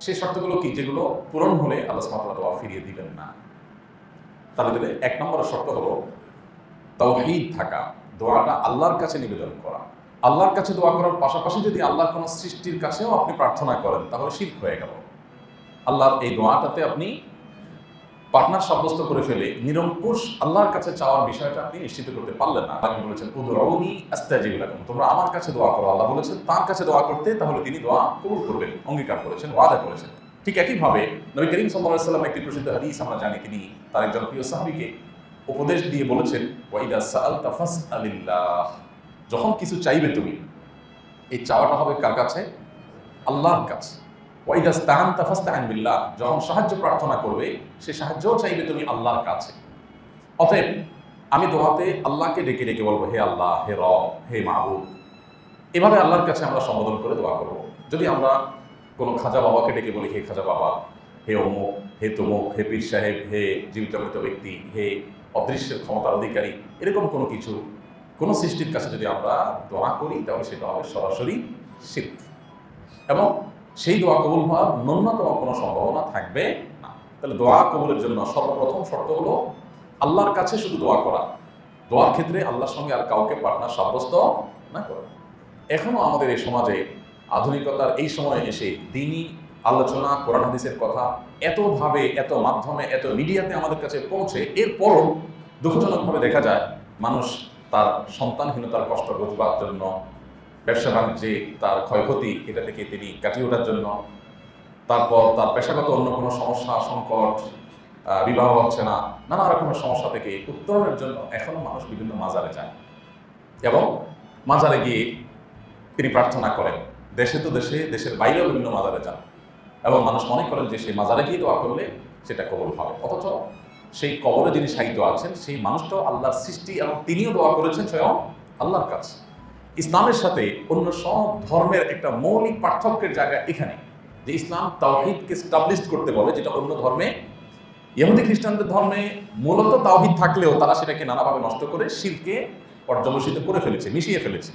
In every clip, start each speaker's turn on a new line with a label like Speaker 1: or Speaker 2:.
Speaker 1: সেই শর্তগুলো কি? যেগুলো পূরণ হলে আল্লাহ তাআলা দোয়া ফিরিয়ে দিবেন না। তাহলে যদি এক নম্বর শর্ত হলো তাওহীদ থাকা, দোয়াটা আল্লাহর কাছে নিবেদন করা। আল্লাহর কাছে দোয়া করার পাশাপাশি যদি আল্লাহ কোনো সৃষ্টির কাছেও আপনি প্রার্থনা করেন, তাহলে শিরক হয়ে গেল। আল্লাহর এই দোয়াটাতে আপনি পার্টনার সাব্যস্ত করে ফেলে নিরঙ্কুশ আল্লাহর কাছে চাওয়ার বিষয়টা আপনি নিশ্চিত করতে পারলেন না। আপনি বলেছেন, উদরৌনি আস্তাজিব লাকুম তোমরা আমার কাছে দোয়া করো। আল্লাহ বলেছেন, তার কাছে দোয়া করতে তাহলে তিনি দোয়া কবুল করবেন, অঙ্গীকার করেছেন, ওয়াদা করেছেন। ঠিক একইভাবে নবী করিম সাল্লাম একটি প্রসিদ্ধ হাদিস আমরা জানি, তিনি তার একজন প্রিয় সাহাবীকে উপদেশ দিয়ে বলেছেন ওয়াইদা সাআলতা ফাসআলিল্লাহ। যখন কিছু চাইবে তুমি, এই চাওয়াটা হবে কার কাছে? আল্লাহর কাছে। ওয়াইদা স্তাহান্তা ফাস্তাইন বিল্লাহ। যখন সাহায্য প্রার্থনা করবে, সে সাহায্যও চাইবে তুমি আল্লাহর কাছে। অতএব, আমি দোয়াতে আল্লাহকে ডেকে ডেকে বলব, হে আল্লাহ, হে রব, হে মাহবুব। এভাবে আল্লাহর কাছে আমরা সম্বোধন করে দোয়া করব। যদি আমরা কোনো খাজা বাবাকে ডেকে বলি, হে খাজা বাবা, হে অমুক, হে তমুক, হে পীর সাহেব, হে জীবিত ব্যক্তি, হে অদৃশ্যের ক্ষমতার অধিকারী, এরকম কোনো কিছু, কোনো সৃষ্টির কাছে যদি আমরা দোয়া করি, তাহলে সেটা হবে সরাসরি শিখ এবং সেই দোয়া কবুল হওয়ার ন্যূনতম কোনো সম্ভাবনা থাকবে না। তাহলে দোয়া কবুলের জন্য সর্বপ্রথম শর্ত হলো আল্লাহর কাছে শুধু দোয়া করা। দোয়ার ক্ষেত্রে আল্লাহর সঙ্গে আর কাউকে পার্টনার, সাব্যস্ত না করা। এখনও আমাদের এই সমাজে আধুনিকতার এই সময়ে এসে দিনই আলোচনা, কোরআন হাদিসের কথা এতভাবে, এত মাধ্যমে, এত মিডিয়াতে আমাদের কাছে পৌঁছে এরপরও দুঃখজনকভাবে দেখা যায়, মানুষ তার সন্তানহীনতার কষ্ট বুঝবার জন্য ব্যবসা বাণিজ্যে তার ক্ষয়ক্ষতি এটা থেকে তিনি কাটিয়ে ওঠার জন্য। তারপর তার পেশাগত অন্য কোনো সমস্যা, সংকট বিবাহ হচ্ছে না, নানা রকমের সমস্যা থেকে উত্তরণের জন্য এখনও মানুষ বিভিন্ন মাজারে যায়। এবং মাজারে গিয়ে তিনি প্রার্থনা করেন, দেশে তো দেশে, দেশের বাইরেও বিভিন্ন মাজারে যান। এবং মানুষ মনে করেন যে সেই মাজারে গিয়ে দোয়া করলে সেটা কবল হবে। অথচ সেই কবরে যিনি সাহিত্য আছেন, সেই মানুষটাও আল্লাহর সৃষ্টি এবং তিনিও দোয়া করেছেন স্বয়ং আল্লাহর কাছে। ইসলামের সাথে অন্য সব ধর্মের একটা মৌলিক পার্থক্যের জায়গা এখানে। যে ইসলাম তাওহিদকে স্টাবলিশ করতে বলে, যেটা অন্য ধর্মে। ইহুদি খ্রিস্টানদের ধর্মে মূলত তাওহিদ থাকলেও তারা সেটাকে নানাভাবে নষ্ট করে শিরকে পর্যবসিত করে ফেলেছে, মিশিয়ে ফেলেছে।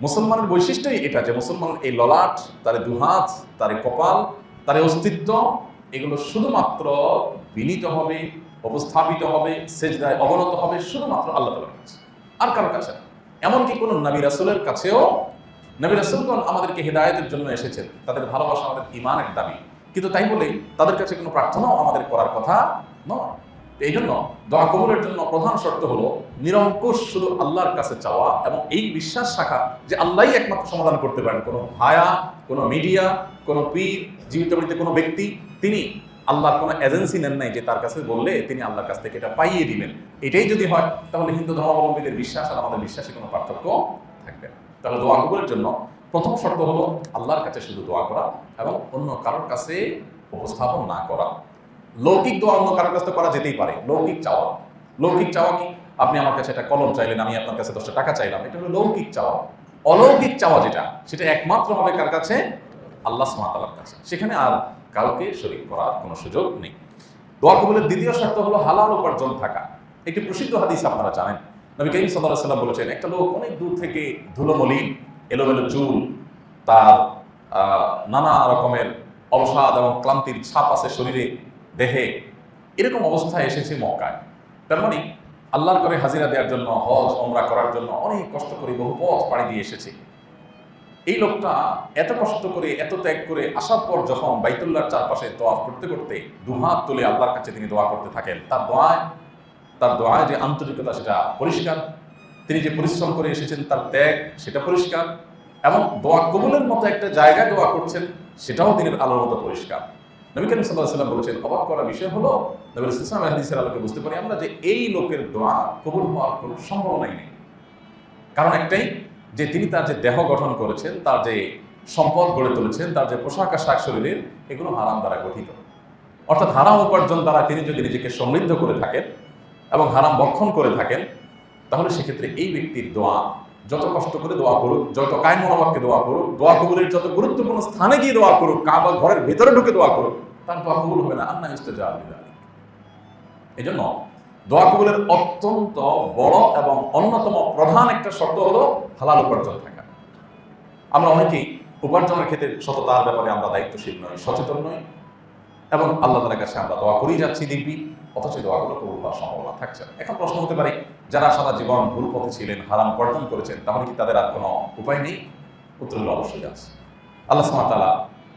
Speaker 1: মুসলমানের বৈশিষ্ট্যই এটা যে মুসলমান এই ললাট, তার দুহাত, তার কপাল, তার অস্তিত্ব, এগুলো শুধুমাত্র বিনীত হবে অবস্থাপিত হবে, সেজদায় অবনত হবে, শুধুমাত্র আল্লাহ তালার আর কারোর কাছে এমনকি কোনো নবী রাসুলের কাছেও নবী রাসুলগণ আমাদেরকে হেদায়তের জন্য এসেছেন। তাদের ভালোবাসা আমাদের ইমানের দাবি। কিন্তু তাই বলে তাদের কাছে কোনো প্রার্থনাও আমাদের করার কথা নয়। এই জন্য দোয়া কবুলের জন্য প্রধান শর্ত হলো নিরঙ্কুশ শুধু আল্লাহর কাছে চাওয়া এবং এই বিশ্বাস শাখা যে আল্লাহই একমাত্র সমাধান করতে পারেন। কোনো ভায়া, কোনো মিডিয়া, কোনো পীর, জীবিত কোনো ব্যক্তি, তিনি আল্লাহর কোনো এজেন্সি নেন নাই যে তার কাছে বললে তিনি আল্লাহর কাছ থেকে এটা পাইয়ে দিবেন। এটাই যদি হয়, তাহলে হিন্দু ধর্মাবলম্বীদের বিশ্বাস আর আমাদের বিশ্বাসে কোনো পার্থক্য থাকবে তাহলে দোয়া কবুলের জন্য প্রথম শর্ত হলো আল্লাহর কাছে শুধু দোয়া করা এবং অন্য কারোর কাছে উপস্থাপন না করা। লৌকিক দোয়া অন্য কারোর কাছে করা যেতেই পারে। লৌকিক চাওয়া। লৌকিক চাওয়া কি? আপনি আমার কাছে একটা কলম চাইলেন, আমি আপনার কাছে দশটা টাকা চাইলাম। এটা হলো লৌকিক চাওয়া। অলৌকিক চাওয়া যেটা, সেটা একমাত্র হবে কার কাছে? আল্লাহ সুমাতালার কাছে। সেখানে আর কাউকে শরীক করার কোনো সুযোগ নেই। দোয়া কবুলের দ্বিতীয় শর্ত হলো হালাল উপার্জন থাকা। একটি প্রসিদ্ধ হাদিস আপনারা জানেন। নবী করিম সাল্লাহ সাল্লাম বলেছেন, একটা লোক অনেক দূর থেকে ধুলোমলিন, এলোমেলো চুল, তার নানা রকমের অবসাদ এবং ক্লান্তির ছাপ আছে শরীরে, দেহে, এরকম অবস্থায় এসেছে মক্কায়। তার মানে আল্লাহর করে হাজিরা দেওয়ার জন্য, হজ ওমরা করার জন্য অনেক কষ্ট করে বহু পথ পাড়ি দিয়ে এসেছে। এই লোকটা এত কষ্ট করে, এত ত্যাগ করে আসার পর যখন বাইতুল্লার চারপাশে দোয়া করতে করতে দুহাত তুলে আল্লাহর কাছে তিনি দোয়া করতে থাকেন, তার দোয়ায় তার দোয়ায় যে আন্তরিকতা সেটা পরিষ্কার। তিনি যে পরিশ্রম করে এসেছেন, তার ত্যাগ সেটা পরিষ্কার এবং দোয়া কবুলের মতো একটা জায়গায় দোয়া করছেন, সেটাও তিনি আলোর মতো পরিষ্কার। নবী করিম সাল্লাহ সাল্লাম বলেছেন, অবাক করা বিষয় হলো, নবী ইসলাম আলোকে বুঝতে পারি আমরা যে এই লোকের দোয়া কবুল হওয়ার কোনো সম্ভাবনাই নেই। কারণ একটাই যে তিনি তার যে দেহ গঠন করেছেন, তার যে সম্পদ গড়ে তুলেছেন, তার যে পোশাক আশাক শরীরের এগুলো হারাম দ্বারা গঠিত। অর্থাৎ হারাম উপার্জন দ্বারা তিনি যদি নিজেকে সমৃদ্ধ করে থাকেন এবং হারাম বক্ষণ করে থাকেন, তাহলে সেক্ষেত্রে এই ব্যক্তির দোয়া, যত কষ্ট করে দোয়া করুক, যত কায় মনোবাক্যে দোয়া করুক, দোয়া কবুলের যত গুরুত্বপূর্ণ স্থানে গিয়ে দোয়া করুক, কাবা ঘরের ভেতরে ঢুকে দোয়া করুক, তার দোয়া কবুল হবে না। আন্না ইস্তেজা এই জন্য দোয়া কবুলের অত্যন্ত বড় এবং অন্যতম প্রধান একটা শর্ত হলো হালাল উপার্জন থাকা। আমরা অনেকেই উপার্জনের ক্ষেত্রে সততার ব্যাপারে আমরা দায়িত্বশীল নই, সচেতন নই এবং আল্লাহ তালার কাছে আমরা দোয়া করেই যাচ্ছি দিব্যি, অথচ দোয়াগুলো কবুল হওয়ার সম্ভাবনা থাকছে না। এখন প্রশ্ন হতে পারে, যারা সারা জীবন ভুল পথে ছিলেন, হারাম উপার্জন করেছেন, তাহলে কি তাদের আর কোনো উপায় নেই? উত্তর অবশ্যই আছে। আল্লাহ তাআলা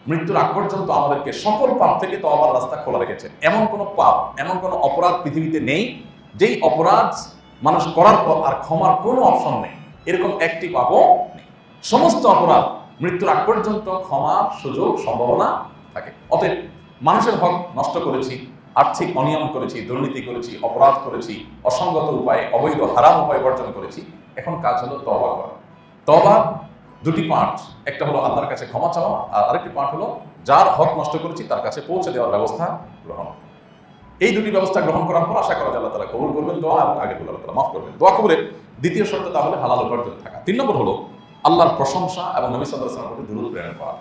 Speaker 1: মৃত্যুর আগ পর্যন্ত আমাদেরকে সকল পাপ থেকে তো আবার রাস্তা খোলা রেখেছেন এমন কোনো পাপ, এমন কোনো অপরাধ পৃথিবীতে নেই, যেই অপরাধ মানুষ করার পর আর ক্ষমার কোনো অপশন নেই। এরকম একটি পাপও নেই। সমস্ত অপরাধ মৃত্যুর আগ পর্যন্ত ক্ষমার সুযোগ, সম্ভাবনা থাকে। অতএব মানুষের হক নষ্ট করেছি, আর্থিক অনিয়ম করেছি, দুর্নীতি করেছি, অপরাধ করেছি, অসঙ্গত উপায়ে, অবৈধ হারাম উপায় বর্জন করেছি। এখন কাজ হলো তবা করা। তবা দুটি পার্ট একটা হলো আল্লাহর কাছে ক্ষমা চাওয়া আর আরেকটি পার্ট হলো যার হক নষ্ট করেছি তার কাছে পৌঁছে দেওয়ার ব্যবস্থা গ্রহণ। এই দুটি ব্যবস্থা গ্রহণ করার পর আশা করা যায় আল্লাহ তালা কবুল করবেন, দোয়া এবং আগে আল্লাহ তালা মাফ করবেন। দোয়া কবুলের দ্বিতীয় শর্ত তাহলে হালাল উপার্জন থাকা। তিন নম্বর হলো আল্লাহর প্রশংসা এবং নবী সাল্লাহ প্রতি দূরত প্রেরণ করা।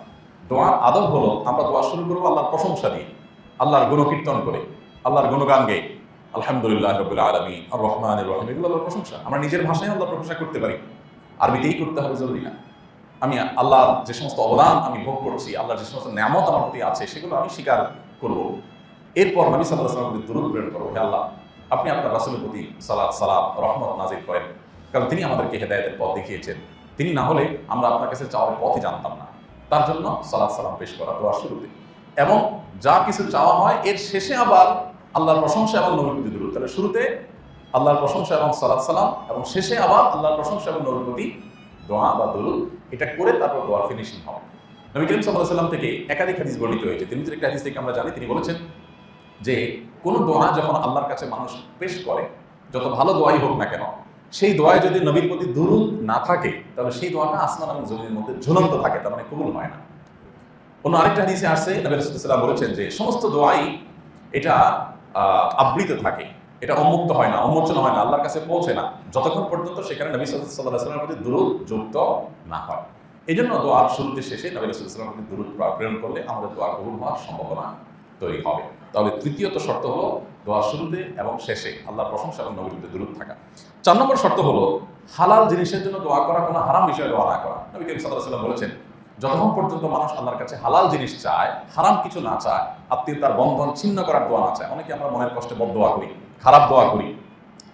Speaker 1: দোয়ার আদব হলো আমরা দোয়া শুরু করব আল্লাহর প্রশংসা দিয়ে, আল্লাহর গুণকীর্তন করে, আল্লাহর গুণগান গেয়ে। আলহামদুলিল্লাহ রবিল আলমী আর রহমান রহিম, এগুলো আল্লাহর প্রশংসা। আমরা নিজের ভাষায় আল্লাহর প্রশংসা করতে পারি। আরবিতেই করতে হবে, জরুরি না। আমি আল্লাহর যে সমস্ত অবদান আমি ভোগ করছি, আল্লাহর যে সমস্ত নামত আমার প্রতি আছে, সেগুলো আমি স্বীকার করব। এরপর নবী সাল্লাহ সাল্লামের প্রতি প্রেরণ করব। হে আল্লাহ, আপনি আপনার রাসুলের প্রতি সালাদ সালাম, রহমত নাজির করেন। কারণ তিনি আমাদেরকে হেদায়তের পথ দেখিয়েছেন। তিনি না হলে আমরা আপনার কাছে চাওয়ার পথই জানতাম না। তার জন্য সালাদ সালাম পেশ করা দোয়ার শুরুতে। এবং যা কিছু চাওয়া হয়, এর শেষে আবার আল্লাহর প্রশংসা এবং নবীর প্রতি দূরত তাহলে শুরুতে আল্লাহর প্রশংসা এবং সালাদ সালাম এবং শেষে আবার আল্লাহর প্রশংসা এবং নবীর প্রতি দোয়া বা দরুদ এটা করে তারপর দোয়ার ফিনিশিং হবে। নবী করিম সাল্লাহ সাল্লাম থেকে একাধিক হাদিস বর্ণিত হয়েছে। তিনি একটা হাদিস থেকে আমরা জানি। তিনি বলেছেন যে, কোনো দোয়া যখন আল্লাহর কাছে মানুষ পেশ করে, যত ভালো দোয়াই হোক না কেন, সেই দোয়ায় যদি নবীর প্রতি দুরুদ না থাকে, তাহলে সেই দোয়াটা আসমান এবং জমির মধ্যে ঝুলন্ত থাকে, তার মানে কবুল হয় না। অন্য আরেকটা হাদিসে আসছে, নবী রাসূলুল্লাহ বলেছেন যে, সমস্ত দোয়াই এটা আবৃত থাকে। এটা উন্মুক্ত হয় না, উন্মোচন হয় না, আল্লাহর কাছে পৌঁছে না। যতক্ষণ পর্যন্ত সেখানে নবী ওয়াসাল্লামের প্রতি দুরুদ যুক্ত না হয়। এই জন্য দোয়ার শুরুতে শেষে নবী আলাইহি প্রতি দুরুদ প্রেরণ করলে আমাদের দোয়া কবুল হওয়ার সম্ভাবনা তৈরি হবে। তাহলে তৃতীয়ত শর্ত হলো দোয়া শুরুতে এবং শেষে আল্লাহর প্রশংসা এবং নবীর দূরত থাকা। চার নম্বর শর্ত হলো হালাল জিনিসের জন্য দোয়া করা, কোনো হারাম বিষয়ে দোয়া না করা। নবী করিম সাল্লাল্লাহু আলাইহি ওয়াসাল্লাম বলেছেন, যতক্ষণ পর্যন্ত মানুষ আল্লাহর কাছে হালাল জিনিস চায়, হারাম কিছু না চায়, আত্মীয়তার বন্ধন ছিন্ন করার দোয়া না চায়, অনেকে আমরা মনের কষ্টে বদ দোয়া করি। খারাপ দোয়া করি।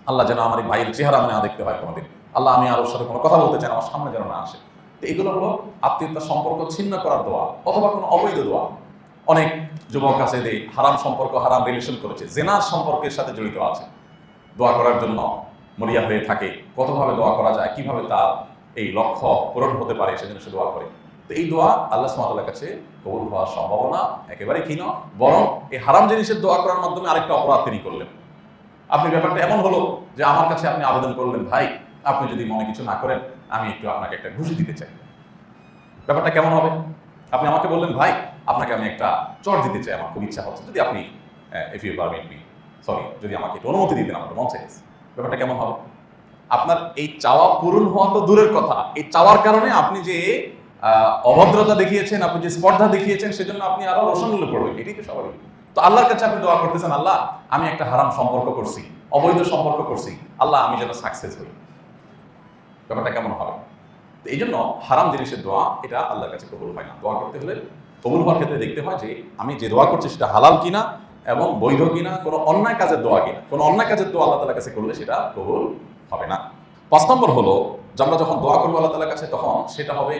Speaker 1: আল্লাহ যেন আমার ভাইয়ের চেহারা না দেখতে হয় কোনোদিন। আল্লাহ আমি আর ওর সাথে কোনো কথা বলতে চাই আমার সামনে যেন না আসে। তো এগুলো হলো আত্মীয়তার সম্পর্ক ছিন্ন করার দোয়া অথবা কোনো অবৈধ দোয়া। অনেক যুবক আছে যে হারাম সম্পর্ক, হারাম রিলেশন করেছে, জেনার সম্পর্কের সাথে জড়িত আছে। দোয়া করার জন্য মরিয়া হয়ে থাকে। কতভাবে দোয়া করা যায়, কীভাবে তার এই লক্ষ্য পূরণ হতে পারে, সেজন্য সে দোয়া করে। তো এই দোয়া আল্লাহ সুমাতার কাছে কবুল হওয়ার সম্ভাবনা একেবারে ক্ষীণ। বরং এই হারাম জিনিসের দোয়া করার মাধ্যমে আরেকটা অপরাধ তিনি করলেন। আপনি ব্যাপারটা এমন হলো যে আমার কাছে আপনি আবেদন করলেন, ভাই, আপনি যদি মনে কিছু না করেন, আমি একটু আপনাকে একটা ঘুষি দিতে চাই। ব্যাপারটা কেমন হবে? আপনি আমাকে বললেন, ভাই, আপনাকে আমি একটা চর দিতে চাই, আমার খুব ইচ্ছা হচ্ছে। যদি আপনি if you permit me sorry যদি আমাকে একটু অনুমতি দিতেন, আমার মন চাইছে ব্যাপারটা কেমন হবে? আপনার এই চাওয়া পূরণ হওয়া তো দূরের কথা। এই চাওয়ার কারণে আপনি যে অভদ্রতা দেখিয়েছেন, আপনি যে স্পর্ধা দেখিয়েছেন, সেজন্য আপনি আরও রসনগুলো পড়বেন। এটাই তো স্বাভাবিক। তো আল্লাহর কাছে আপনি দোয়া করতেছেন, আল্লাহ, আমি একটা হারাম সম্পর্ক করছি, অবৈধ সম্পর্ক করছি, আল্লাহ, আমি যেন সাকসেস হই। ব্যাপারটা কেমন হবে? তো এই জন্য হারাম জিনিসের দোয়া, এটা আল্লাহর কাছে কবুল হয় না। দোয়া করতে হলে কবুল হওয়ার ক্ষেত্রে দেখতে হয় যে, আমি যে দোয়া করছি সেটা হালাল কিনা এবং বৈধ কিনা, কোনো অন্যায় কাজের দোয়া কিনা, কোনো অন্যায় কাজের দোয়া আল্লাহ তালার কাছে করলে সেটা কবুল হবে না। পাঁচ নম্বর হলো, যে আমরা যখন দোয়া করব আল্লাহ তালার কাছে, তখন সেটা হবে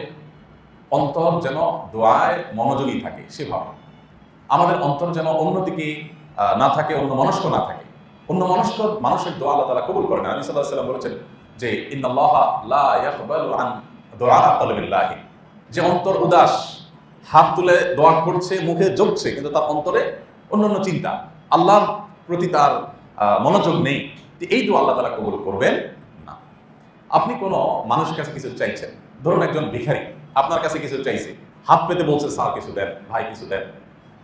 Speaker 1: অন্তর যেন দোয়ায় মনোযোগী থাকে, সেভাবে। আমাদের অন্তর যেন অন্যদিকে না থাকে অন্য মনস্ক না থাকে। অন্য মনস্ক মানুষের দোয়া আল্লাহ তালা কবুল করেন। আলী সাল্লাহ সাল্লাম বলেছেন যে দোয়া যে অন্তর উদাস, হাত তুলে দোয়া করছে, মুখে জ্বলছে, কিন্তু তার অন্তরে অন্যান্য চিন্তা। আল্লাহর প্রতি তার মনোযোগ নেই। এই দোয়া আল্লাহ তালা কবুল করবেন না। আপনি কোনো মানুষের কাছে কিছু চাইছেন? ধরুন একজন ভিখারি, আপনার কাছে কিছু চাইছে। হাত পেতে বলছে, স্যার, কিছু দেন, ভাই, কিছু দেন।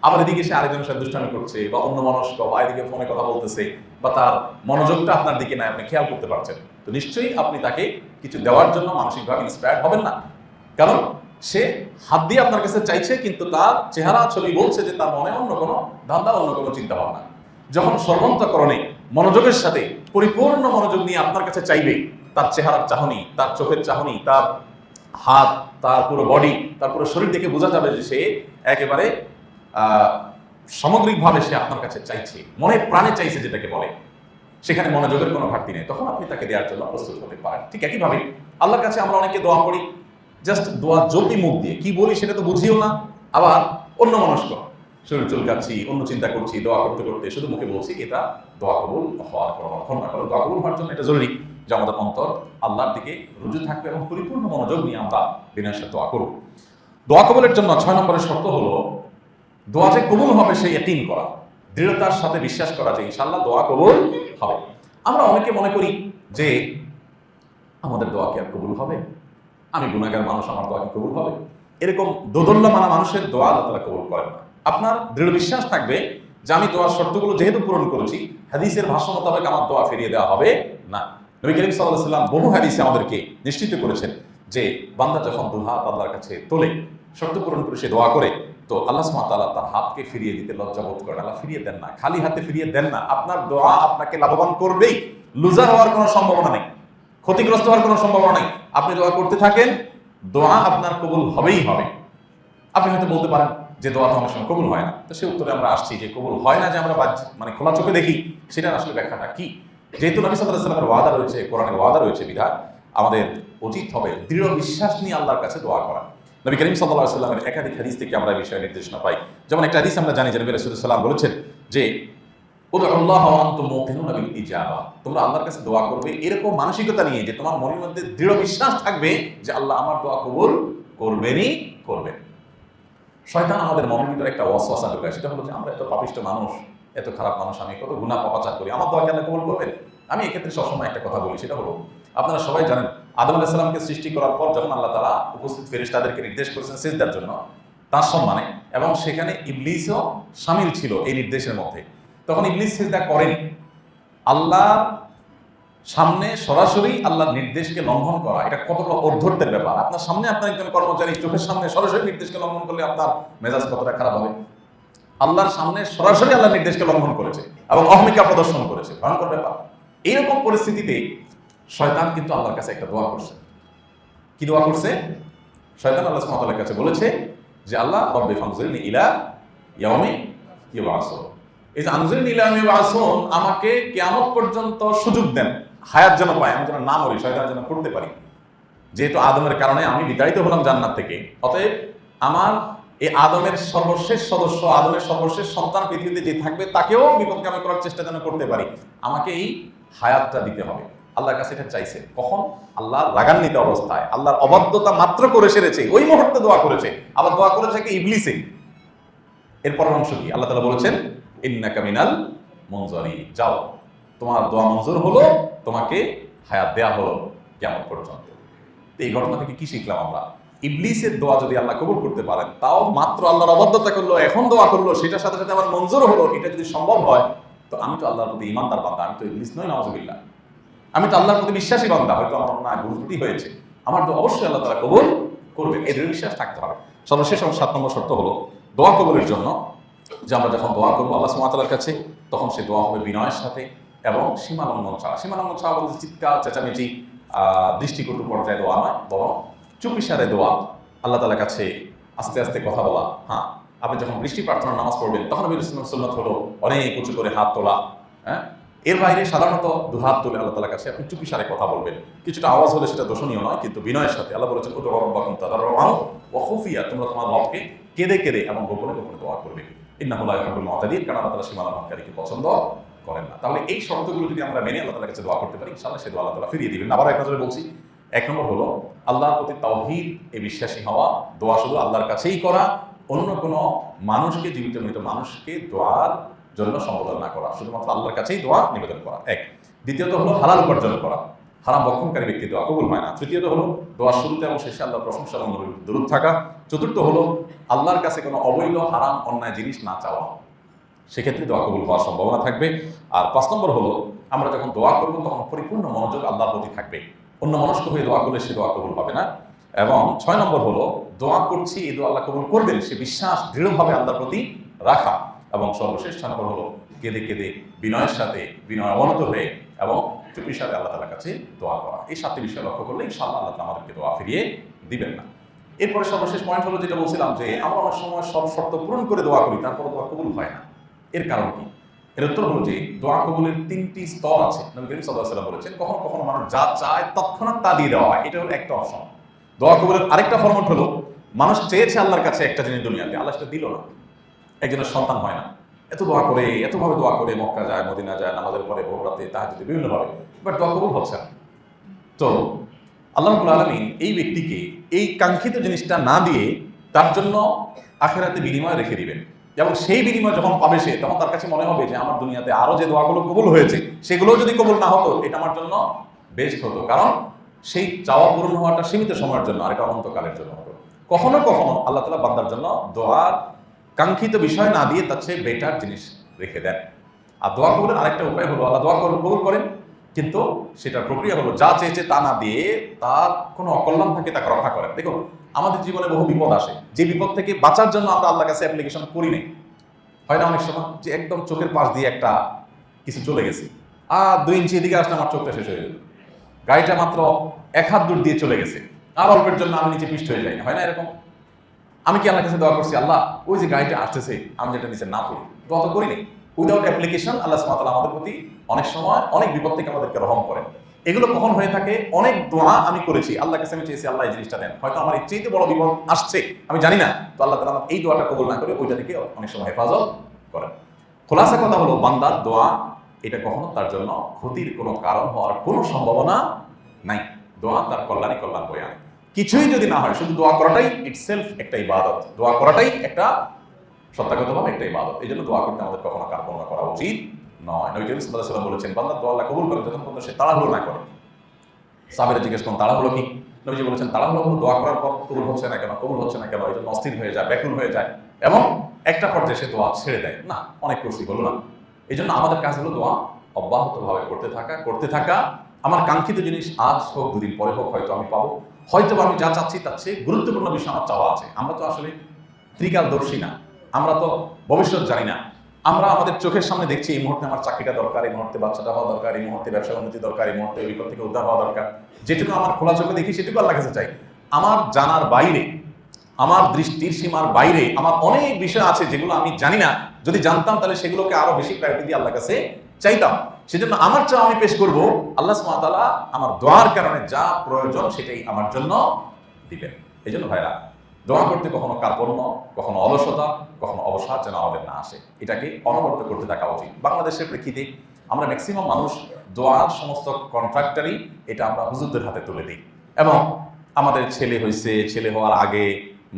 Speaker 1: আবার এদিকে সে আরেকজনের সাথে দুষ্টামি করছে বা অন্য মনস্ক বা এদিকে ফোনে কথা বলতেছে বা তার মনোযোগটা আপনার দিকে নাই, আপনি খেয়াল করতে পারছেন। তো নিশ্চয়ই আপনি তাকে কিছু দেওয়ার জন্য মানসিকভাবে ইন্সপায়ার্ড হবেন না। কারণ সে হাত দিয়ে আপনার কাছে চাইছে, কিন্তু তার চেহারা ছবি বলছে যে তার মনে অন্য কোনো ধান্দা, অন্য কোনো চিন্তা ভাবনা যখন সর্বন্তকরণে মনোযোগের সাথে, পরিপূর্ণ মনোযোগ নিয়ে আপনার কাছে চাইবে, তার চেহারার চাহনি, তার চোখের চাহনি, তার হাত, তার পুরো বডি তার পুরো শরীর দেখে বোঝা যাবে যে সে একেবারে সামগ্রিকভাবে সে আপনার কাছে চাইছে, মনে প্রাণে চাইছে যেটাকে বলে। সেখানে মনোযোগের কোনো ঘাটতি নেই। তখন আপনি তাকে দেওয়ার জন্য প্রস্তুত হতে পারেন। ঠিক একইভাবে আল্লাহর কাছে আমরা অনেকে দোয়া করি। জাস্ট দোয়া জলদি মুখ দিয়ে। কি বলি সেটা তো বুঝিও না। আবার অন্য মনস্ক। শরীর চুলকাচ্ছি, অন্য চিন্তা করছি, দোয়া করতে করতে শুধু মুখে বলছি এটা দোয়া কবুল হওয়ার লক্ষণ না। কারণ দোয়া কবুল হওয়ার জন্য এটা জরুরি। যে আমাদের অন্তর আল্লাহর দিকে রুজু থাকবে এবং পরিপূর্ণ মনোযোগ নিয়ে আমরা বিনয়ের সাথে দোয়া করব। দোয়া কবুলের জন্য ছয় নম্বরের শর্ত হলো দোয়া যে কবুল হবে সেই একিন করা। দৃঢ়তার সাথে বিশ্বাস করা যে ইনশাল্লাহ দোয়া কবুল হবে। আমরা অনেকে মনে করি যে আমাদের দোয়া কি আর কবুল হবে? আমি গুণাগার মানুষ, আমার দোয়া কি কবুল হবে? এরকম দোদল্যমানা মানুষের দোয়া তারা কবুল করেন না। আপনার দৃঢ় বিশ্বাস থাকবে যে আমি দোয়ার শর্তগুলো যেহেতু পূরণ করেছি, হাদিসের ভাষা মোতাবেক আমার দোয়া ফিরিয়ে দেওয়া হবে না। নবী করিম সাল্লাহ সাল্লাম বহু হাদিসে আমাদেরকে নিশ্চিত করেছেন যে বান্দা যখন দুহাত আল্লাহর কাছে তোলে, শর্ত পূরণ করে সে দোয়া করে তো আল্লাহ সুমাতাল্লাহ তার হাতকে ফিরিয়ে দিতে লজ্জাবোধ করেন। আল্লাহ ফিরিয়ে দেন না, খালি হাতে ফিরিয়ে দেন না। আপনার দোয়া আপনাকে লাভবান করবেই। লুজার হওয়ার কোনো সম্ভাবনা নেই, ক্ষতিগ্রস্ত হওয়ার কোনো সম্ভাবনা নেই। আপনি দোয়া করতে থাকেন, দোয়া আপনার কবুল হবেই হবে। আপনি হয়তো বলতে পারেন যে দোয়া তো আমার কবুল হয় না। তো সে উত্তরে আমরা আসছি যে কবুল হয় না যে আমরা মানে খোলা চোখে দেখি, সেটার আসলে ব্যাখ্যাটা কি? যেহেতু নবী সাল্লাহ ওয়াদা রয়েছে, কোরআনের ওয়াদা রয়েছে বিধান আমাদের উচিত হবে। দৃঢ় বিশ্বাস নিয়ে আল্লাহর কাছে দোয়া করা। নবী করিম সাল্লাহ সাল্লামের একাধিক হাদিস থেকে আমরা এই বিষয়ে নির্দেশনা পাই। যেমন একটা হাদিস আমরা জানি যে নবী রাসূলুল্লাহ বলেছেন যে তোমরা আল্লাহর কাছে দোয়া করবে, এরকম মানসিকতা নিয়ে যে তোমার মনের মধ্যে দৃঢ় বিশ্বাস থাকবে যে আল্লাহ আমার দোয়া কবুল করবেনই করবেন। শয়তান আমাদের মনের ভিতরে একটা ওয়াসওয়াসা ঢোকায়, সেটা হলো যে আমরা এত পাপিষ্ট মানুষ, এত খারাপ মানুষ, আমি কত গুণা পাপাচার করি, আমার দোয়া কেন কবুল করবেন? আমি এক্ষেত্রে সবসময় একটা কথা বলি, সেটা হলো, আপনারা সবাই জানেন আদম আলাহিসাল্লামকে সৃষ্টি করার পর যখন আল্লাহ তারা উপস্থিত ফেরেশ তাদেরকে নির্দেশ করেছেন সেজদার জন্য, তার সম্মানে এবং সেখানে ইবলিসও সামিল ছিল এই নির্দেশের মধ্যে। তখন ইবলিস সেজদা করেনি। আল্লাহ সামনে সরাসরি আল্লাহর নির্দেশকে লঙ্ঘন করা, এটা কতটা অর্ধত্বের ব্যাপার? আপনার সামনে আপনার একজন কর্মচারী চোখের সামনে সরাসরি নির্দেশকে লঙ্ঘন করলে আপনার মেজাজ কতটা খারাপ হবে? আল্লাহর সামনে সরাসরি আল্লাহর নির্দেশকে লঙ্ঘন করেছে এবং অহমিকা প্রদর্শন করেছে। ভয়ঙ্কর ব্যাপার। এইরকম পরিস্থিতিতে শয়তান কিন্তু আল্লাহর কাছে একটা দোয়া করছে। কি দোয়া করছে? শয়তান আল্লাহ সুবহানাহু কাছে বলেছে যে, আল্লাহ, রব্বি ফানজিলনি ইলা ইয়াউমি ইউবাসুন। এই যে আনজিলনি ইলা ইয়াউমি ইউবাসুন আমাকে কিয়ামত পর্যন্ত সুযোগ দেন। হায়াত যেন পাই আমি যেন না মরি, শয়তান যেন করতে পারি। যেহেতু আদমের কারণে আমি বিতাড়িত হলাম জান্নাত থেকে। অতএব আমার এই আদমের সর্বশেষ সদস্য, আদমের সর্বশেষ সন্তান পৃথিবীতে যে থাকবে, তাকেও বিপদগামী করার চেষ্টা যেন করতে পারি। আমাকে এই হায়াতটা দিতে হবে। আল্লাহর কাছে এটা চাইছে। কখন? আল্লাহ রাগান্বিত অবস্থায়। আল্লাহর অবাধ্যতা মাত্র করে সেরেছে। ওই মুহূর্তে দোয়া করেছে। আবার দোয়া করেছে কি? ইবলিসে। এর পরের অংশ কি? আল্লাহ তালা বলেছেন, ইন্নাকা মিনাল মঞ্জরি যাও, তোমার দোয়া মঞ্জুর হলো, তোমাকে হায়াত দেয়া হলো কেমন পর্যন্ত। এই ঘটনা থেকে কি শিখলাম আমরা? ইবলিসের দোয়া যদি আল্লাহ কবুল করতে পারেন, তাও মাত্র আল্লাহর অবাধ্যতা করল, এখন দোয়া করল, সেটার সাথে সাথে আমার মঞ্জুর হলো, এটা যদি সম্ভব হয়, তো আমি তো আল্লাহর প্রতি ইমানদার বান্দা, আমি তো ইবলিস নই নওয়াজবিল্লাহ আমি তো আল্লাহর প্রতি বিশ্বাসী বান্দা, হয়তো আমার না গুরুত্বই হয়েছে। আমার তো অবশ্যই আল্লাহ তারা কবুল করবেন এদের বিশ্বাস থাকতে হবে। সর্বশেষ এবং সাত নম্বর শর্ত হলো দোয়া কবুলের জন্য যে আমরা যখন দোয়া করব আল্লাহ সুমাতালার কাছে, তখন সে দোয়া হবে বিনয়ের সাথে এবং সীমালঙ্ঘন ছাড়া। সীমালঙ্ঘন ছাড়া বলতে চিৎকার, চেঁচামেচি দৃষ্টিকটু পর্যায়ে দোয়া নয়, বরং চুপিসারে দোয়া। আল্লাহ তালার কাছে আস্তে আস্তে কথা বলা। হ্যাঁ আপনি যখন বৃষ্টি প্রার্থনার নামাজ পড়বেন, তখন ইসলাম সুন্নত হলো অনেক উঁচু করে হাত তোলা। হ্যাঁ এর বাইরে সাধারণত দু হাত তুলে আল্লাহ তালার কাছে আপনি চুপিসারে কথা বলবেন। কিছুটা আওয়াজ হলে সেটা দোষণীয় নয়, কিন্তু বিনয়ের সাথে আল্লাহ বলেছেন ওটা তোমরা তোমার রবকে কেঁদে কেঁদে এবং গোপনে গোপনে দোয়া করবে। ইন্নাহুল্লাহ কারণ আল্লাহ তাআলা সীমালঙ্ঘনকারীকে পছন্দ করেন না। তাহলে এই শর্তগুলো যদি আমরা মেনে আল্লাহ তাআলার কাছে দোয়া করতে পারি, ইনশাআল্লাহ সে দোয়া আল্লাহ ফিরিয়ে দিবেন। আবার এক নজরে বলছি, এক নম্বর হলো, আল্লাহর প্রতি তাওহীদ, এ বিশ্বাসী হওয়া, দোয়া শুধু আল্লাহর কাছেই করা, অন্য কোনো মানুষকে, জীবিত মৃত মানুষকে দোয়ার জন্য সম্বোধন না করা। শুধুমাত্র আল্লাহর কাছেই দোয়া নিবেদন করা। এক। দ্বিতীয়ত হলো হালাল উপার্জন করা। হারাম বক্ষণকারী ব্যক্তি দোয়া কবুল হয় না। তৃতীয়ত হলো দোয়ার শুরুতে এবং শেষে আল্লাহ প্রশংসা এবং দূর থাকা। চতুর্থ হলো আল্লাহর কাছে কোনো অবৈধ, হারাম, অন্যায় জিনিস না চাওয়া। সেক্ষেত্রে দোয়া কবুল হওয়ার সম্ভাবনা থাকবে। আর পাঁচ নম্বর হলো আমরা যখন দোয়া করব তখন পরিপূর্ণ মনোযোগ আল্লাহর প্রতি থাকবে। অন্য মনস্ক হয়ে দোয়া করলে সে দোয়া কবুল হবে না। এবং ছয় নম্বর হলো দোয়া করছি, এই দোয়া আল্লাহ কবুল করবেন। সে বিশ্বাস দৃঢ়ভাবে আল্লাহর প্রতি রাখা। এবং সর্বশেষ ছয় হলো কেঁদে কেঁদে বিনয়ের সাথে বিনয় অবনত হয়ে এবং একটু সাথে আল্লাহ তালার কাছে দোয়া করা। এই সাতটি বিষয় লক্ষ্য করলে ইনশাআল্লাহ আল্লাহ আমাদেরকে দোয়া ফিরিয়ে দিবেন না। এরপরে সর্বশেষ পয়েন্ট হলো যেটা বলছিলাম যে আমরা অনেক সময় সব শর্ত পূরণ করে দোয়া করি তারপরে দোয়া কবুল হয় না। এর কারণ কি? এর উত্তর হলো যে দোয়া কবুলের তিনটি স্তর আছে। সাল্লাল্লাহু বলেছেন, কখনো কখনো মানুষ যা চায় তৎক্ষণাৎ তা দিয়ে দেওয়া হয়। এটা হলো একটা অপশন। দোয়া কবুলের আরেকটা ফরম্যাট হলো, মানুষ চেয়েছে আল্লাহর কাছে একটা জিনিস দুনিয়াতে, আল্লাহ সেটা দিল না। একজনের সন্তান হয় না। এত দোয়া করে এতভাবে দোয়া করে মক্কা যায়, মদিনা যায়, নামাজের পরে ভোর রাতে তাহাজুদে বিভিন্নভাবে। বাট দোয়া কবুল হচ্ছে না। তো, আল্লাহ রাব্বুল আলামিন এই ব্যক্তিকে এই কাঙ্ক্ষিত জিনিসটা না দিয়ে তার জন্য আখেরাতে বিনিময় রেখে দিবেন। এবং সেই বিনিময় যখন পাবে সে, তখন তার কাছে মনে হবে যে, আমার দুনিয়াতে আরও যে দোয়াগুলো কবুল হয়েছে সেগুলো যদি কবুল না হতো, এটা আমার জন্য বেস্ট হতো। কারণ সেই চাওয়া পূরণ হওয়াটা সীমিত সময়ের জন্য, আর এটা অনন্তকালের জন্য হতো। কখনো কখনো আল্লাহ তালা বান্দার জন্য দোয়ার কাঙ্ক্ষিত বিষয় না দিয়ে তার চেয়ে বেটার জিনিস রেখে দেন। আর দোয়া কবুলের আরেকটা উপায় হলো, আল্লাহ দোয়া কবুল করেন, কিন্তু সেটার প্রক্রিয়া হলো যা চেয়েছে তা না দিয়ে তার কোনো অকল্যাণ থাকে তাকে রক্ষা করেন। দেখুন, আমাদের জীবনে বহু বিপদ আসে। যে বিপদ থেকে বাঁচার জন্য আমরা আল্লাহর কাছে অ্যাপ্লিকেশন করি নাই। হয় না অনেক সময়? যে একদম চোখের পাশ দিয়ে একটা কিছু চলে গেছে। আর দুই ইঞ্চি এদিকে আসলে আমার চোখটা শেষ হয়ে গেল। গাড়িটা মাত্র এক হাত দূর দিয়ে চলে গেছে। আর অল্পের জন্য আমি নিচে পিষ্ট হয়ে যাই হয় না এরকম? আমি কি আল্লাহর কাছে দোয়া করছি? আল্লাহ, ওই যে গাড়িটা আসতেছে, আমি যেটা নিচে না পড়ি। দোয়া তো করিনি। উইদাউট অ্যাপ্লিকেশন আল্লাহ সুমাতাল আমাদের প্রতি অনেক সময় অনেক বিপদ থেকে আমাদেরকে রহম করেন। এগুলো কখন হয়ে থাকে? অনেক দোয়া আমি করেছি। আল্লাহ কাছে আমি চেয়েছি, আল্লাহ এই জিনিসটা দেন। হয়তো আমার ইচ্ছেইতে বড় বিপদ আসছে, আমি জানি না। তো আল্লাহ তালা আমার এই দোয়াটা কবুল না করে ওইটা থেকে অনেক সময় হেফাজত করেন। খোলাসা কথা হলো, বান্দার দোয়া, এটা কখনো তার জন্য ক্ষতির কোনো কারণ হওয়ার কোনো সম্ভাবনা নাই। দোয়া তার কল্যাণী কল্যাণ বয়ে আনে। কিছুই যদি না হয়, শুধু দোয়া করাটাই ইটসেলফ একটা ইবাদত। দোয়া করাটাই একটা সত্যাগতভাবে একটা ইবাদত। এই জন্য দোয়া করতে আমাদের কখনো কার্পণ্য করা উচিত নয়। নবী করিম সাল্লাল্লাহু আলাইহি ওয়াসাল্লাম বলেছেন, বান্দা দোয়া কবুল করেন যতক্ষণ পর্যন্ত সে তাড়াহুড়ো না করে। সাহাবীরা জিজ্ঞেস করেন তাড়াহুড়ো কি? নবীজি বলেছেন, তাড়াহুড়ো হলো দোয়া করার পর কবুল হচ্ছে না কেন? কবুল হচ্ছে না কেন? এই জন্য অস্থির হয়ে যায়, ব্যাকুল হয়ে যায়। এবং একটা পর্যায়ে সে দোয়া ছেড়ে দেয়। না, অনেক করছি হলো না। এই জন্য আমাদের কাজ হলো দোয়া অব্যাহতভাবে করতে থাকা করতে থাকা। আমার কাঙ্ক্ষিত জিনিস আজ হোক, দুদিন পরে হোক, হয়তো আমি পাবো। হয়তো আমি যা চাচ্ছি তার চেয়ে গুরুত্বপূর্ণ বিষয় আমার চাওয়া আছে। আমরা তো আসলে ত্রিকালদর্শী না। আমরা তো ভবিষ্যৎ জানি না। আমরা আমাদের চোখের সামনে দেখছি এই মুহূর্তে আমার চাকরিটা দরকার, এই মুহূর্তে বাচ্চাটা হওয়া দরকার, এই মুহূর্তে ব্যবসা উন্নতি দরকার, এই মুহূর্তে ওই থেকে উদ্ধার হওয়া দরকার। যেটুকু আমার খোলা চোখে দেখি সেটুকু আল্লাহ কাছে চাই। আমার জানার বাইরে, আমার দৃষ্টির সীমার বাইরে আমার অনেক বিষয় আছে যেগুলো আমি জানি না। যদি জানতাম তাহলে সেগুলোকে আরও বেশি প্রায়োরিটি দিয়ে আল্লাহ কাছে চাইতাম। সেজন্য আমার চাও আমি পেশ করব, আল্লাহ সুবহানাহু আমার দোয়ার কারণে যা প্রয়োজন সেটাই আমার জন্য দিবেন। এই জন্য ভাইরা, দোয়া করতে কখনো কার্পণ্য, কখনো অলসতা, কখনো অবসাদ যেন আমাদের না আসে। এটাকে অনবরত করতে থাকা উচিত। বাংলাদেশের প্রেক্ষিতে আমরা ম্যাক্সিমাম মানুষ দোয়ার সমস্ত কন্ট্রাক্টারই এটা আমরা হুজুরদের হাতে তুলে দিই। এবং আমাদের ছেলে হয়েছে ছেলে হওয়ার আগে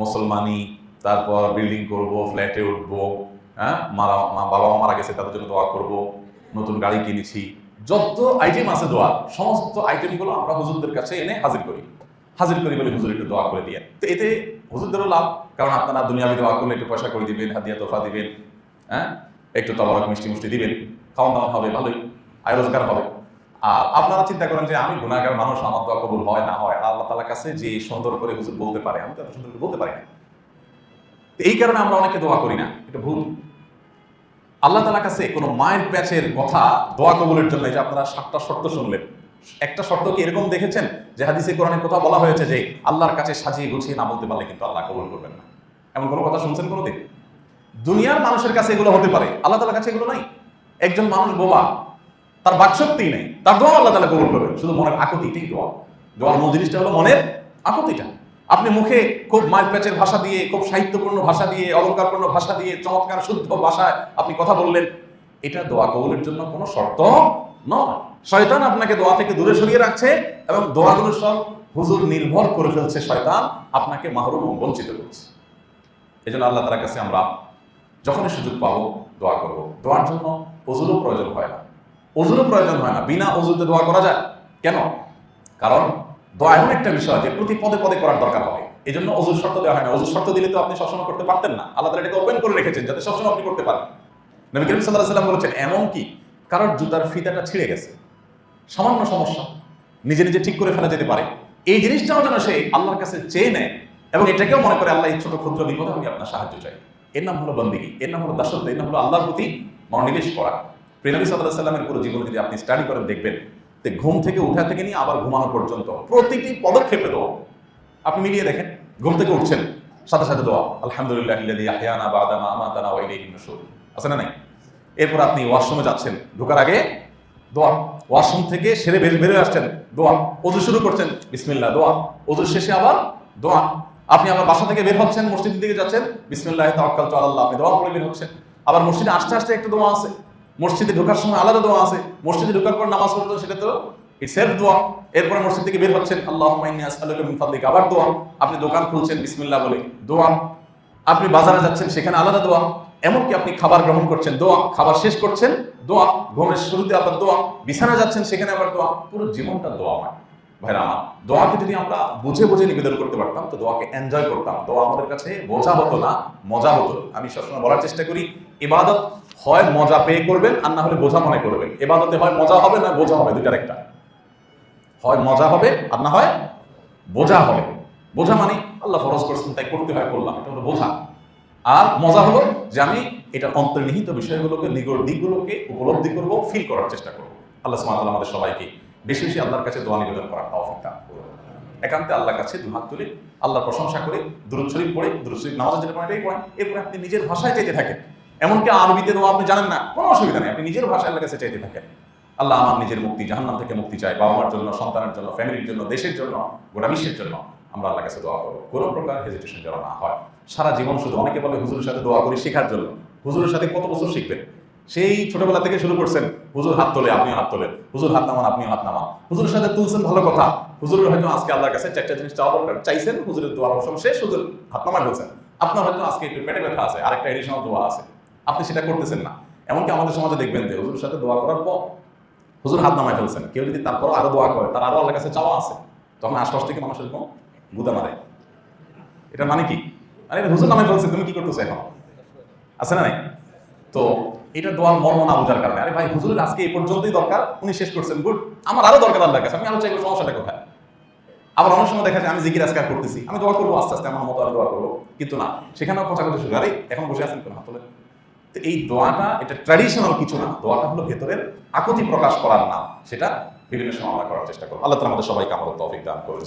Speaker 1: মুসলমানি, তারপর বিল্ডিং করব ফ্ল্যাটে উঠবো হ্যাঁ মারা বাবা মারা গেছে, তাদের জন্য দোয়া করব। নতুন গাড়ি কিনেছি। যত আইটেম আছে দোয়া, সমস্ত আইটেমগুলো আমরা হুজুরদের কাছে এনে হাজির করি। হাজির করি বলে হুজুর একটু দোয়া করে দিয়ে। তো এতে হুজুরদেরও লাভ, কারণ আপনারা দুনিয়াবি দোয়া করলে একটু পয়সা করে দিবেন হাদিয়া তোফা দিবেন হ্যাঁ? একটু তবরক, মিষ্টি মিষ্টি দিবেন। খাওয়া দাওয়া হবে, ভালোই। আয় রোজগার হবে। আর আপনারা চিন্তা করেন যে আমি গুণাগার মানুষ, আমার দোয়া কবুল হয় না হয়? আল্লাহ তালার কাছে যে সুন্দর করে হুজুর বলতে পারে, আমি তো এত সুন্দর করে বলতে পারি না। এই কারণে আমরা অনেকে দোয়া করি না। এটা ভুল। আল্লাহ তালার কাছে কোনো মায়ের প্যাচের কথা দোয়া কবুলের জন্য যে আপনারা সাতটা শর্ত শুনলেন। একটা শর্ত কি এরকম দেখেছেন? যে হাদিসে কোরআনে কথা বলা হয়েছে যে আল্লাহর কাছে সাজিয়ে গুছিয়ে না বলতে পারলে কিন্তু আল্লাহ কবুল করবেন না। এমন কোনো কথা শুনছেন কোনোদিন? দুনিয়ার মানুষের কাছে এগুলো হতে পারে। আল্লাহ তালার কাছে এগুলো নাই। একজন মানুষ বোবা, তার বাকশক্তি নেই। তার দোয়া আল্লাহ তালা কবুল করবেন। শুধু মনের আকুতিটাই দোয়া। দোয়ার মূল জিনিসটা হলো মনের আকুতিটা। আপনি মুখে খুব মায়ের প্যাচের ভাষা দিয়ে, খুব সাহিত্যপূর্ণ ভাষা দিয়ে, অলঙ্কারপূর্ণ ভাষা দিয়ে, চমৎকার শুদ্ধ ভাষায় আপনি কথা বললেন, এটা দোয়া কবুলের জন্য কোনো শর্ত নয়। শয়তান আপনাকে দোয়া থেকে দূরে সরিয়ে রাখছে এবং দোয়াগুলো সব হুজুর নির্ভর করে ফেলছে। শয়তান আপনাকে মাহরুম বঞ্চিত করছে। এই জন্য আল্লাহ তালার কাছে আমরা যখনই সুযোগ পাবো দোয়া করব। দোয়ার জন্য অজুরও প্রয়োজন হয় না। অজুরও প্রয়োজন হয় না। বিনা অজুতে দোয়া করা যায়। কেন? কারণ দোয়া একটা বিষয় যে প্রতি পদে পদে করার দরকার হবে। এই জন্য অজুর শর্ত দেওয়া হয় না। অজুর শর্ত দিলে তো আপনি সবসময় করতে পারতেন না। আল্লাহ তালা এটাকে ওপেন করে রেখেছেন যাতে সবসময় আপনি করতে পারেন। নবী করিম সাল্লাহ সাল্লাম বলেছেন, এমন কি? কারোর জুতার ফিতাটা ছিঁড়ে গেছে। সামান্য সমস্যা। নিজে নিজে ঠিক করে ফেলা যেতে পারে। এই জিনিসটাও যেন সে আল্লাহর কাছে চেয়ে নেয় এবং এটাকেও মনে করে, আল্লাহ এই ছোট ক্ষুদ্র বিপদে আমি আপনার সাহায্য চাই। এর নাম হলো বন্দিগি। এর নাম হলো দাসত্ব। এর নাম হলো আল্লাহর প্রতি মনোনিবেশ করা। প্রেনবী সাল্লাহ সাল্লামের পুরো জীবন যদি আপনি স্টাডি করেন, দেখবেন ঘুম থেকে উঠা থেকে নিয়ে আবার ঘুমানো পর্যন্ত প্রতিটি পদক্ষেপে দোয়া। আপনি মিলিয়ে দেখেন, ঘুম থেকে উঠছেন, সাথে সাথে দোয়া, আলহামদুলিল্লাহ আহয়ানা আছে না নাই? এরপর আপনি ওয়াশরুমে যাচ্ছেন, ঢোকার আগে দোয়া, ওয়াশরুম থেকে সেরে বের বের আসছেন, দোয়া, ওযু শুরু করছেন, বিসমিল্লাহ, দোয়া, ওযুর শেষে আবার দোয়া। আপনি আবার বাসা থেকে বের হচ্ছেন, মসজিদের দিকে যাচ্ছেন, বিসমিল্লাহ, তাওয়াক্কালতু আলাল্লাহ, আপনি দোয়া করে বের হচ্ছেন। আবার মসজিদে আসতে আসতে একটা দোয়া আছে মসজিদে ঢোকার সময় আলাদা দোয়া আছে। মসজিদে ঢোকার পর নামাজ পড়তে সেটা তো ইটস সেলফ দোয়া এরপরে মসজিদ থেকে বের হচ্ছেন মিন ফাদলিকা। আবার দোয়া। আপনি দোকান খুলছেন, বিসমিল্লাহ বলে। দোয়া। আপনি বাজারে যাচ্ছেন, সেখানে আলাদা দোয়া। এমনকি আপনি খাবার গ্রহণ করছেন, দোয়া। খাবার শেষ করছেন, দোয়া। ঘুমের শুরুতে আবার দোয়া। বিছানা যাচ্ছেন, সেখানে আবার দোয়া। পুরো জীবনটা দোয়া দোয়াময় ভাইরা আমার, দোয়াকে যদি আমরা বুঝে বুঝে নিবেদন করতে পারতাম, তো দোয়াকে এনজয় করতাম। দোয়া আমাদের কাছে বোঝা হতো না, মজা হতো। আমি সবসময় বলার চেষ্টা করি, ইবাদত হয় মজা পেয়ে করবেন, আর না হলে বোঝা মনে করবেন। এবাদতে হয় মজা হবে না বোঝা হবে দুটার একটা। হয় মজা হবে, আর না হয় বোঝা হবে। বোঝা মানে আল্লাহ ফরজ করছেন, তাই করতে হয়, করলাম। এটা হলো বোঝা। আর মজা হলো যে আমি এটার অন্তর্নিহিত বিষয়গুলোকে নিগড় দিকগুলোকে উপলব্ধি করব ফিল করার চেষ্টা করব। আল্লাহ সুবহানাহু আমাদের সবাইকে বেশি বেশি আল্লাহর কাছে দোয়া নিবেদন করার দান একান্তে আল্লাহর কাছে দুহাত তুলে, আল্লাহর প্রশংসা করে, দুরুদ শরীফ পড়ে, দুরুদ শরীফ নামাজ যেটা এটাই পড়েন এরপরে আপনি নিজের ভাষায় চাইতে থাকেন। এমনকি আরবিতে দোয়া আপনি জানেন না, কোনো অসুবিধা নেই, আপনি নিজের ভাষায় আল্লাহর কাছে চাইতে থাকেন। আল্লাহ আমার নিজের মুক্তি, জাহান্নাম থেকে মুক্তি চাই বাবা মার জন্য, সন্তানের জন্য ফ্যামিলির জন্য, দেশের জন্য, গোটা বিশ্বের জন্য আমরা আল্লাহর কাছে দোয়া করব। কোনো প্রকার হেজিটেশন যেন না হয়। সারা জীবন শুধু অনেকে বলে হুজুরের সাথে দোয়া করি শেখার জন্য। হুজুরের সাথে কত বছর শিখবেন? সেই ছোটবেলা থেকে শুরু করছেন, হুজুর হাত তোলে, আপনিও হাত তোলেন। হুজুর হাত নামান, আপনিও হাত নামান। হুজুরের সাথে তুলছেন ভালো কথা। হুজুরের হয়তো আজকে আল্লাহর কাছে চারটা জিনিস চাওয়া দরকার, চাইছেন, হুজুরের দোয়ার অবসর শেষ, হুজুর হাত নামায় বলছেন। আপনার হয়তো আজকে একটু পেটে ব্যথা আছে, আরেকটা এডিশনাল দোয়া আছে। আপনি সেটা করতেছেন না। এমনকি আমাদের সমাজে দেখবেন যে হুজুরের সাথে দোয়া করার পর হুজুর হাত নামায় ফেলছেন। কেউ যদি তারপর আরও দোয়া করে, তার আরও আল্লাহর কাছে চাওয়া আছে, তখন আশপাশ থেকে মানুষ এরকম গুদা মারে। এটা মানে কি? আরে হুজুর নামায় ফেলছে, তুমি কি করতেছো এখন? আছে না নাই? তো এটা দোয়ার মর্ম না বোঝার কারণে। আরে ভাই, হুজুরের আজকে এই পর্যন্তই দরকার, উনি শেষ করছেন। গুড। আমার আরও দরকার আল্লাহর কাছে। আমি আরও চাইব সমস্যাটা কোথায়? আবার অনেক সময় দেখা যায়, আমি জিকির আজকার করতেছি। আমি দোয়া করব, আস্তে আস্তে আমার মতো আমি দোয়া করব। কিন্তু না, সেখানেও কথা কথা শুরু। আরে, এখন বসে আছেন কোন? হাত তোলেন? তো এই দোয়াটা এটা ট্র্যাডিশনাল কিছু না। দোয়াটা হলো ভেতরের আকুতি প্রকাশ করার নাম। সেটা বিভিন্ন সময় আমরা করার চেষ্টা করব। আল্লাহ আমাদের সবাইকে আমাদের তফিক দান করুন।